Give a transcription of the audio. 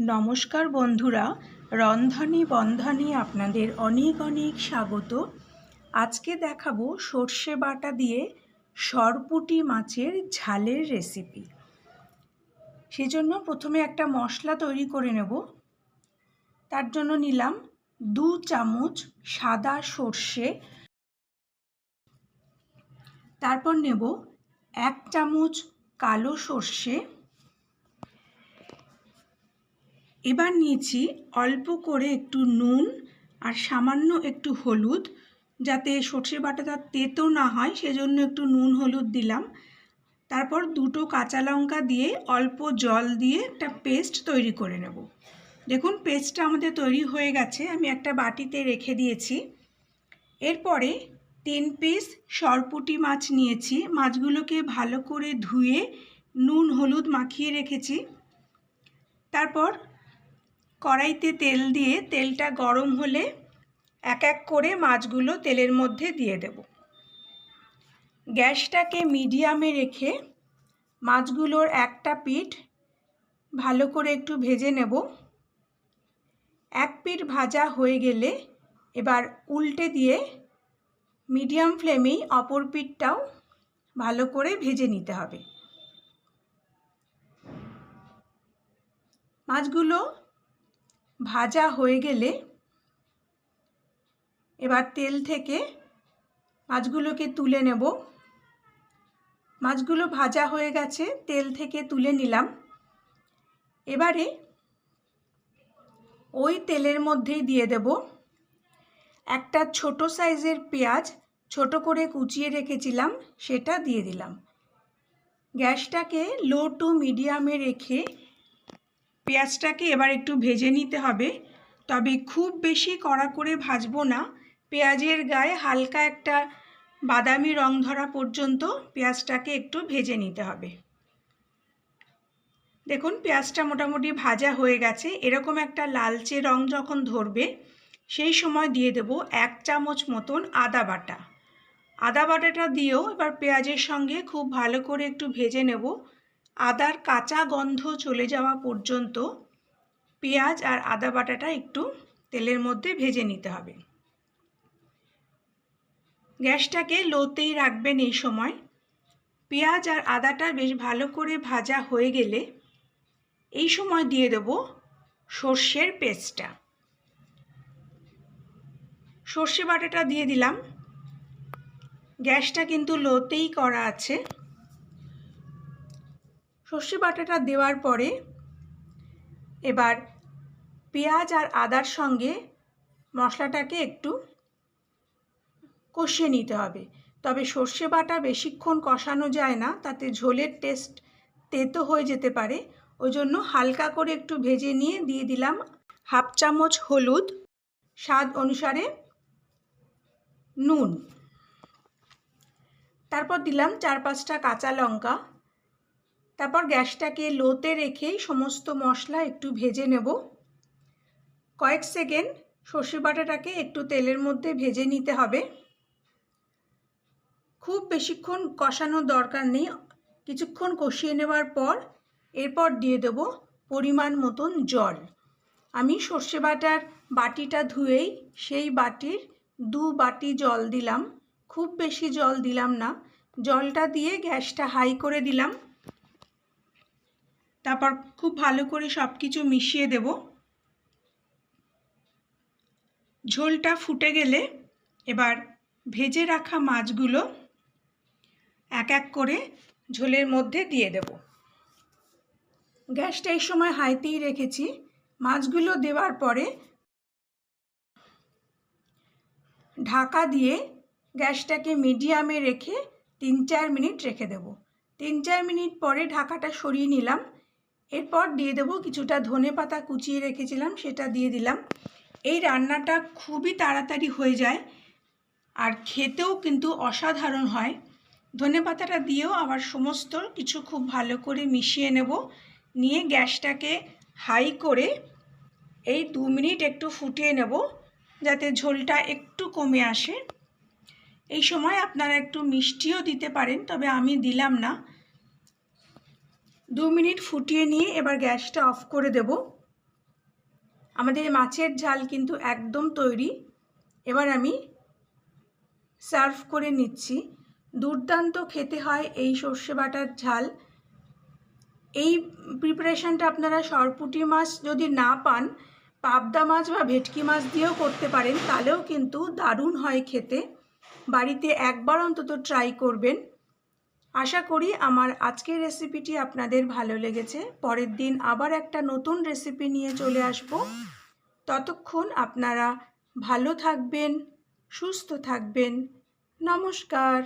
নমস্কার বন্ধুরা, রন্ধনে বন্ধনে আপনাদের অনেক অনেক স্বাগত। আজকে দেখাবো সর্ষে বাটা দিয়ে সরপুটি মাছের ঝালের রেসিপি। সেজন্য প্রথমে একটা মশলা তৈরি করে নেব। তার জন্য নিলাম দু চামচ সাদা সর্ষে। তারপর নেব এক চামচ কালো সর্ষে। এবার নিয়েছি অল্প করে একটু নুন আর সামান্য একটু হলুদ, যাতে সর্ষে বাটাটা তেতো না হয়, সেজন্য একটু নুন হলুদ দিলাম। তারপর দুটো কাঁচা লঙ্কা দিয়ে অল্প জল দিয়ে একটা পেস্ট তৈরি করে নেব। দেখুন, পেস্টটা আমাদের তৈরি হয়ে গেছে, আমি একটা বাটিতে রেখে দিয়েছি। এরপরে তিন পিস সরপুটি মাছ নিয়েছি, মাছগুলোকে ভালো করে ধুয়ে নুন হলুদ মাখিয়ে রেখেছি। তারপর কড়াইতে তেল দিয়ে তেলটা গরম হলে এক এক করে মাছগুলো তেলের মধ্যে দিয়ে দেব। গ্যাসটাকে মিডিয়ামে রেখে মাছগুলোর একটা পিঠ ভালো করে একটু ভেজে নেব। এক পিঠ ভাজা হয়ে গেলে এবার উল্টে দিয়ে মিডিয়াম ফ্লেমেই অপর পিঠটাও ভালো করে ভেজে নিতে হবে। মাছগুলো ভাজা হয়ে গেলে এবার তেল থেকে মাছগুলোকে তুলে নেব। মাছগুলো ভাজা হয়ে গেছে, তেল থেকে তুলে নিলাম। এবারে ওই তেলের মধ্যেই দিয়ে দেব একটা ছোট সাইজের পেঁয়াজ, ছোট করে কুচিয়ে রেখেছিলাম, সেটা দিয়ে দিলাম। গ্যাসটাকে লো টু মিডিয়ামে রেখে পেঁয়াজটাকে এবার একটু ভেজে নিতে হবে। তবে খুব বেশি কড়া করে ভাজবো না। পেঁয়াজের গায়ে হালকা একটা বাদামি রং ধরা পর্যন্ত পেঁয়াজটাকে একটু ভেজে নিতে হবে। দেখুন, পেঁয়াজটা মোটামুটি ভাজা হয়ে গেছে। এরকম একটা লালচে রং যখন ধরবে, সেই সময় দিয়ে দেব এক চামচ মতন আদা বাটা। আদা বাটাটা দিয়েও এবার পেঁয়াজের সঙ্গে খুব ভালো করে একটু ভেজে নেব। আদার কাঁচা গন্ধ চলে যাওয়া পর্যন্ত পেঁয়াজ আর আদা বাটাটা একটু তেলের মধ্যে ভেজে নিতে হবে। গ্যাসটাকে লোতেই রাখবেন এই সময়। পেঁয়াজ আর আদাটা বেশ ভালো করে ভাজা হয়ে গেলে এই সময় দিয়ে দেব সর্ষের পেস্টটা। সর্ষে বাটাটা দিয়ে দিলাম। গ্যাসটা কিন্তু লোতেই করা আছে। সর্ষে বাটাটা দেওয়ার পরে এবার পেঁয়াজ আর আদার সঙ্গে মশলাটাকে একটু কষিয়ে নিতে হবে। তবে সর্ষে বাটা বেশিক্ষণ কষানো যায় না, তাতে ঝোলের টেস্ট তেতো হয়ে যেতে পারে। ওই জন্য হালকা করে একটু ভেজে নিয়ে দিয়ে দিলাম হাফ চামচ হলুদ, স্বাদ অনুসারে নুন। তারপর দিলাম চার পাঁচটা কাঁচা লঙ্কা। তারপর গ্যাসটাকে লোতে রেখে সমস্ত মশলা একটু ভেজে নেব। কয়েক সেকেন্ড সর্ষে বাটাটাকে একটু তেলের মধ্যে ভেজে নিতে হবে। খুব বেশিক্ষণ কষানোর দরকার নেই। কিছুক্ষণ কষিয়ে নেওয়ার পর এরপর দিয়ে দেব পরিমাণ মতন জল। আমি সর্ষে বাটার বাটিটা ধুয়েই সেই বাটির দু বাটি জল দিলাম। খুব বেশি জল দিলাম না। জলটা দিয়ে গ্যাসটা হাই করে দিলাম। তারপর খুব ভালো করে সব কিছু মিশিয়ে দেব। ঝোলটা ফুটে গেলে এবার ভেজে রাখা মাছগুলো এক এক করে ঝোলের মধ্যে দিয়ে দেব। গ্যাসটা এই সময় হাইতেই রেখেছি। মাছগুলো দেওয়ার পরে ঢাকা দিয়ে গ্যাসটাকে মিডিয়ামে রেখে তিন চার মিনিট রেখে দেব। তিন চার মিনিট পরে ঢাকাটা সরিয়ে নিলাম। এরপর দিয়ে দেবো কিছুটা ধনে পাতা কুচিয়ে রেখেছিলাম, সেটা দিয়ে দিলাম। এই রান্নাটা খুবই তাড়াতাড়ি হয়ে যায় আর খেতেও কিন্তু অসাধারণ হয়। ধনে পাতাটা দিয়েও আবার সমস্ত কিছু খুব ভালো করে মিশিয়ে নেব। নিয়ে গ্যাসটাকে হাই করে এই দু মিনিট একটু ফুটিয়ে নেব, যাতে ঝোলটা একটু কমে আসে। এই সময় আপনারা একটু মিষ্টিও দিতে পারেন, তবে আমি দিলাম না। দু মিনিট ফুটিয়ে নিয়ে এবার গ্যাসটা অফ করে দেব। আমাদের মাছের ঝাল কিন্তু একদম তৈরি। এবার আমি সার্ভ করে নিচ্ছি। দুর্দান্ত খেতে হয় এই সর্ষে বাটার ঝাল। এই প্রিপারেশানটা আপনারা সরপুঁটি মাছ যদি না পান, পাবদা মাছ বা ভেটকি মাছ দিয়েও করতে পারেন, তাহলেও কিন্তু দারুণ হয় খেতে। বাড়িতে একবার অন্তত ট্রাই করবেন। আশা করি আমার আজকের রেসিপিটি আপনাদের ভালো লেগেছে। পরের দিন আবার একটা নতুন রেসিপি নিয়ে চলে আসব। ততক্ষণ আপনারা ভালো থাকবেন, সুস্থ থাকবেন। নমস্কার।